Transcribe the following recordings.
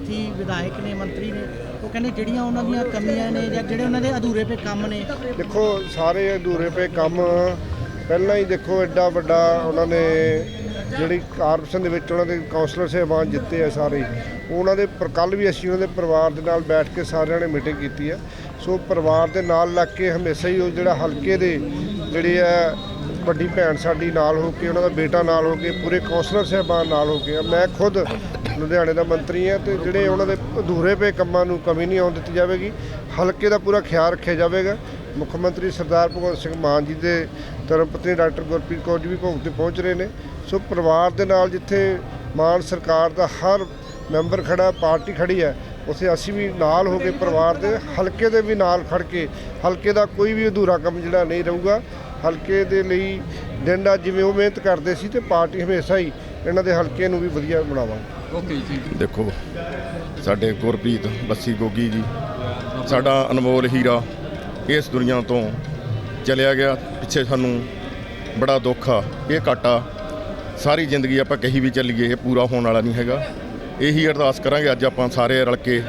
ਸਾਥੀ, ਵਿਧਾਇਕ ਨੇ, ਮੰਤਰੀ ਨੇ, ਉਹ ਕਹਿੰਦੇ ਜਿਹੜੀਆਂ ਉਹਨਾਂ ਦੀਆਂ ਕਮੀਆਂ ਨੇ ਜਾਂ ਜਿਹੜੇ ਉਹਨਾਂ ਦੇ ਅਧੂਰੇ ਪਏ ਕੰਮ ਨੇ। ਦੇਖੋ, ਸਾਰੇ ਅਧੂਰੇ ਪਏ ਕੰਮ ਪਹਿਲਾਂ ਹੀ ਦੇਖੋ ਐਡਾ ਵੱਡਾ ਉਹਨਾਂ ਨੇ ਜਿਹੜੀ ਕਾਰਪੋਰੇਸ਼ਨ ਦੇ ਵਿੱਚ ਉਹਨਾਂ ਦੇ ਕਾਉਂਸਲਰ ਸਾਹਿਬਾਨ ਜਿੱਤੇ ਆ ਸਾਰੇ। ਉਹਨਾਂ ਦੇ ਪਰ, ਕੱਲ੍ਹ ਵੀ ਅਸੀਂ ਉਹਨਾਂ ਦੇ ਪਰਿਵਾਰ ਦੇ ਨਾਲ ਬੈਠ ਕੇ ਸਾਰਿਆਂ ਨੇ ਮੀਟਿੰਗ ਕੀਤੀ ਹੈ ਸੋ ਪਰਿਵਾਰ ਦੇ ਨਾਲ ਲੱਗ ਕੇ ਹਮੇਸ਼ਾ ਹੀ ਉਹ ਜਿਹੜਾ ਹਲਕੇ ਦੇ ਜਿਹੜੇ ਆ ਵੱਡੀ ਭੈਣ ਸਾਡੀ ਨਾਲ ਹੋ ਕੇ, ਉਹਨਾਂ ਦਾ ਬੇਟਾ ਨਾਲ ਹੋ ਕੇ, ਪੂਰੇ ਕਾਉਂਸਲਰ ਸਾਹਿਬਾਨ ਨਾਲ ਹੋ ਕੇ ਮੈਂ ਖੁਦ ਲੁਧਿਆਣੇ ਦਾ ਮੰਤਰੀ ਹੈ ਤੇ ਜਿਹੜੇ ਉਹਨਾਂ ਦੇ ਅਧੂਰੇ ਪਏ ਕੰਮਾਂ ਨੂੰ ਕਮੀ ਨਹੀਂ ਆਉਣ ਦਿੱਤੀ ਜਾਵੇਗੀ, ਹਲਕੇ ਦਾ ਪੂਰਾ ਖਿਆਲ ਰੱਖਿਆ ਜਾਵੇਗਾ। ਮੁੱਖ ਮੰਤਰੀ ਸਰਦਾਰ ਭਗਵੰਤ ਸਿੰਘ ਮਾਨ ਜੀ ਦੇ ਧਰਮਪਤਨੀ ਡਾਕਟਰ ਗੁਰਪ੍ਰੀਤ ਕੌਰ ਜੀ ਵੀ ਭੋਗ ਤੇ ਪਹੁੰਚ ਰਹੇ ਨੇ। ਸੋ ਪਰਿਵਾਰ ਦੇ ਨਾਲ ਜਿੱਥੇ ਮਾਨ ਸਰਕਾਰ ਦਾ ਹਰ ਮੈਂਬਰ ਖੜਾ, ਪਾਰਟੀ ਖੜੀ ਹੈ, ਉਥੇ ਅਸੀਂ ਵੀ ਨਾਲ ਹੋ ਕੇ ਪਰਿਵਾਰ ਦੇ, ਹਲਕੇ ਦੇ ਵੀ ਨਾਲ ਖੜ ਕੇ, ਹਲਕੇ ਦਾ ਕੋਈ ਵੀ ਅਧੂਰਾ ਕੰਮ ਜਿਹੜਾ ਨਹੀਂ ਰਹੂਗਾ। ਹਲਕੇ ਦੇ ਲਈ ਦਿਨ ਰਾਤ ਜਿਵੇਂ ਉਹ ਮਿਹਨਤ ਕਰਦੇ ਸੀ ਤੇ ਪਾਰਟੀ ਹਮੇਸ਼ਾ ਹੀ ਇਹਨਾਂ ਦੇ ਹਲਕੇ ਨੂੰ ਵੀ ਵਧੀਆ ਬਣਾਵਾਂਗੇ। ਓਕੇ ਜੀ। ਥੈਂਕ ਦੇਖੋ, ਸਾਡੇ ਗੁਰਪ੍ਰੀਤ ਬੱਸੀ ਗੋਗੀ ਜੀ, ਸਾਡਾ ਅਨਮੋਲ ਹੀਰਾ, ਇਸ ਦੁਨੀਆ ਤੋਂ ਚਲਿਆ ਗਿਆ। ਪਿੱਛੇ ਸਾਨੂੰ ਬੜਾ ਦੁੱਖ ਆ, ਇਹ ਘਾਟਾ ਸਾਰੀ ਜ਼ਿੰਦਗੀ ਆਪਾਂ ਕਹੀ ਵੀ ਚੱਲੀਏ, ਇਹ ਪੂਰਾ ਹੋਣ ਵਾਲਾ ਨਹੀਂ ਹੈਗਾ। ਇਹੀ ਅਰਦਾਸ ਕਰਾਂਗੇ, ਅੱਜ ਆਪਾਂ ਸਾਰੇ ਰਲ ਕੇ,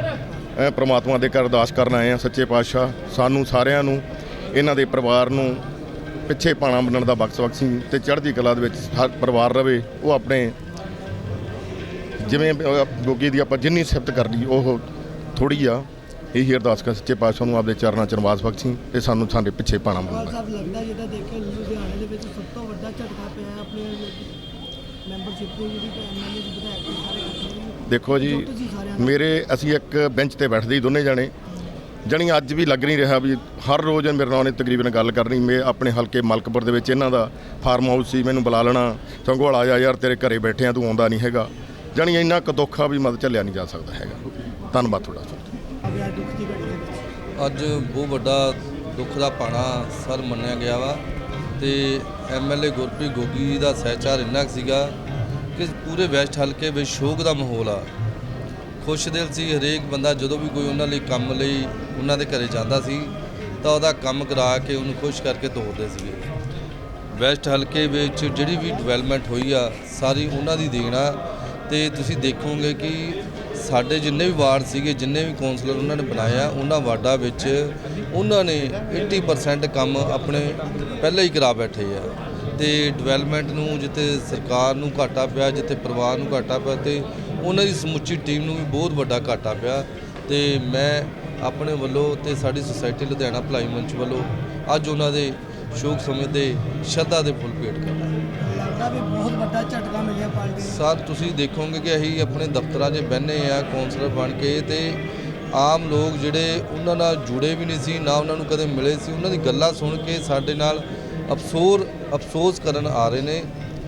ਐ ਪ੍ਰਮਾਤਮਾ ਦੇ ਘਰ ਅਰਦਾਸ ਕਰਨ ਆਏ ਆ, ਸੱਚੇ ਪਾਤਸ਼ਾਹ। ਸਾਨੂੰ ਸਾਰਿਆਂ ਨੂੰ, ਇਹਨਾਂ ਦੇ ਪਰਿਵਾਰ ਨੂੰ ਪਿੱਛੇ ਪਾਣਾ ਬੰਨਣ ਦਾ ਬਖਸ਼ ਬਖਸ਼ੀ ਤੇ ਚੜ੍ਹਦੀ ਕਲਾ ਦੇ ਵਿੱਚ ਹਰ ਪਰਿਵਾਰ ਰਵੇ, ਉਹ ਆਪਣੇ ਜਿਵੇਂ ਗੋਗੀ ਦੀ ਆਪਾਂ ਜਿੰਨੀ ਸਿਫਤ ਕਰ ਲਈ ਉਹ ਥੋੜੀ ਆ। ਇਹੀ ਅਰਦਾਸ ਕਰ ਸੱਚੇ ਪਾਤਸ਼ਾਹ ਨੂੰ ਆਪਦੇ ਚਰਨਾਂ ਚ ਨਿਵਾਸ ਬਖਸ਼ੀ ਤੇ ਸਾਨੂੰ ਸਾਡੇ ਪਿੱਛੇ ਪਾਣਾ ਸਾਹਿਬ ਲੱਗਦਾ ਜਿੱਦਾਂ ਦੇਖਿਆ ਲੁਧਿਆਣੇ ਦੇ ਵਿੱਚ ਸਭ ਤੋਂ ਵੱਡਾ ਝਟਕਾ ਪਿਆ ਹੈ ਆਪਣੇ ਮੈਂਬਰਸ਼ਿਪ ਦੀ ਜਿਹੜੀ ਐਮਐਲਏ ਦੀ ਵਿਧਾਇਕ ਦੇ ਸਾਰੇ ਇਕੱਠੇ ਨੇ। ਦੇਖੋ ਜੀ। ਮੇਰੇ ਅਸੀਂ ਇੱਕ ਬੈਂਚ ਤੇ ਬੈਠਦੇ ਹੀ ਦੋਨੇ ਜਾਣੇ। ਜਣੀ ਅੱਜ ਵੀ ਲੱਗ ਨਹੀਂ ਰਿਹਾ ਵੀ ਹਰ ਰੋਜ਼ ਮੇਰੇ ਨਾਲ ਉਹਨੇ ਤਕਰੀਬਨ ਗੱਲ ਕਰਨੀ। ਮੈਂ ਆਪਣੇ ਹਲਕੇ ਮਲਕਪੁਰ ਦੇ ਵਿੱਚ ਇਹਨਾਂ ਦਾ ਫਾਰਮ ਹਾਊਸ ਸੀ ਮੈਨੂੰ ਬੁਲਾ ਲੈਣਾ। ਸੰਘੋਲ ਆ ਜਾ ਯਾਰ ਤੇਰੇ ਘਰੇ ਬੈਠੇ ਆ ਤੂੰ ਆਉਂਦਾ ਨਹੀਂ ਹੈਗਾ। ਜਣੀ ਇੰਨਾ ਕੁ ਦੁੱਖ ਆ ਵੀ ਮਤ ਝੱਲਿਆ ਨਹੀਂ ਜਾ ਸਕਦਾ ਹੈਗਾ। ਧੰਨਵਾਦ ਤੁਹਾਡਾ ਅੱਜ ਬਹੁਤ ਵੱਡਾ ਦੁੱਖ ਦਾ ਪਾਣਾ ਸਰ ਮੰਨਿਆ ਗਿਆ ਵਾ ਤੇ ਐਮਐਲਏ ਗੁਰਪ੍ਰੀਤ ਗੋਗੀ ਦਾ ਸਹਿਚਾਰ ਇੰਨਾ ਕੁ ਸੀਗਾ ਕਿ ਪੂਰੇ ਵੈਸਟ ਹਲਕੇ ਵਿੱਚ ਸ਼ੋਕ ਦਾ ਮਾਹੌਲ ਆ। ਖੁਸ਼ ਦਿਲ ਸੀ ਹਰੇਕ ਬੰਦਾ ਜਦੋਂ ਵੀ ਕੋਈ ਉਹਨਾਂ ਲਈ ਕੰਮ ਲਈ ਉਹਨਾਂ ਦੇ ਘਰੇ ਜਾਂਦਾ ਸੀ ਤਾਂ ਉਹਦਾ ਕੰਮ ਕਰਾ ਕੇ ਉਹਨੂੰ ਖੁਸ਼ ਕਰਕੇ ਤੋਰਦੇ ਸੀਗੇ। ਵੈਸਟ ਹਲਕੇ ਵਿੱਚ ਜਿਹੜੀ ਵੀ ਡਿਵੈਲਪਮੈਂਟ ਹੋਈ ਆ, ਸਾਰੀ ਉਹਨਾਂ ਦੀ ਦੇਣ ਆ ਤੇ ਤੁਸੀਂ ਦੇਖੋਗੇ ਕਿ ਸਾਡੇ ਜਿੰਨੇ ਵੀ ਵਾਰਡ ਸੀਗੇ, ਜਿੰਨੇ ਵੀ ਕੌਂਸਲਰ ਉਹਨਾਂ ਨੇ ਬਣਾਇਆ, ਉਹਨਾਂ ਵਾਰਡਾਂ ਵਿੱਚ ਉਹਨਾਂ ਨੇ 80% ਕੰਮ ਆਪਣੇ ਪਹਿਲਾਂ ਹੀ ਕਰਾ ਬੈਠੇ ਆ। ਤੇ ਡਿਵੈਲਪਮੈਂਟ ਨੂੰ ਜਿੱਥੇ ਸਰਕਾਰ ਨੂੰ ਘਾਟਾ ਪਿਆ, ਜਿੱਥੇ ਪਰਿਵਾਰ ਨੂੰ ਘਾਟਾ ਪਿਆ ਤੇ ਉਹਨਾਂ ਦੀ ਸਮੁੱਚੀ ਟੀਮ ਨੂੰ ਵੀ ਬਹੁਤ ਵੱਡਾ ਘਾਟਾ ਪਿਆ। ਤੇ ਮੈਂ ਆਪਣੇ ਵੱਲੋਂ ਤੇ ਸਾਡੀ ਸੁਸਾਇਟੀ ਲੁਧਿਆਣਾ ਭਲਾਈ ਮੰਚ ਵੱਲੋਂ ਅੱਜ ਉਹਨਾਂ ਦੇ ਸ਼ੋਕ ਸਮੇਂ ਤੇ ਸ਼ਰਧਾ ਦੇ ਫੁੱਲ ਭੇਟ ਕਰਦਾ। ਲੱਗਦਾ ਵੀ ਬਹੁਤ ਵੱਡਾ ਝਟਕਾ ਮਿਲਿਆ ਪਾਰਟੀ ਨੂੰ। ਸਰ, ਤੁਸੀਂ ਦੇਖੋਗੇ ਕਿ ਅਸੀਂ ਆਪਣੇ ਦਫ਼ਤਰਾਂ 'ਚ ਬਹਿੰਦੇ ਆ ਕੌਂਸਲਰ ਬਣ ਕੇ ਤੇ ਆਮ ਲੋਕ ਜਿਹੜੇ ਉਹਨਾਂ ਨਾਲ ਜੁੜੇ ਵੀ ਨਹੀਂ ਸੀ, ਨਾ ਉਹਨਾਂ ਨੂੰ ਕਦੇ ਮਿਲੇ ਸੀ ਉਹਨਾਂ ਦੀ ਗੱਲਾਂ ਸੁਣ ਕੇ ਸਾਡੇ ਨਾਲ ਅਫਸੋਰ, ਅਫਸੋਸ ਕਰਨ ਆ ਰਹੇ ਨੇ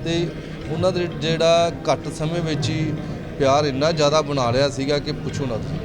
ਤੇ ਉਹਨਾਂ ਦੇ ਜਿਹੜਾ ਘੱਟ ਸਮੇਂ ਵਿੱਚ ਹੀ ਪਿਆਰ ਇੰਨਾ ਜ਼ਿਆਦਾ ਬਣਾ ਲਿਆ ਸੀਗਾ ਕਿ ਪੁੱਛੋ ਨਾ ਤੁਸੀਂ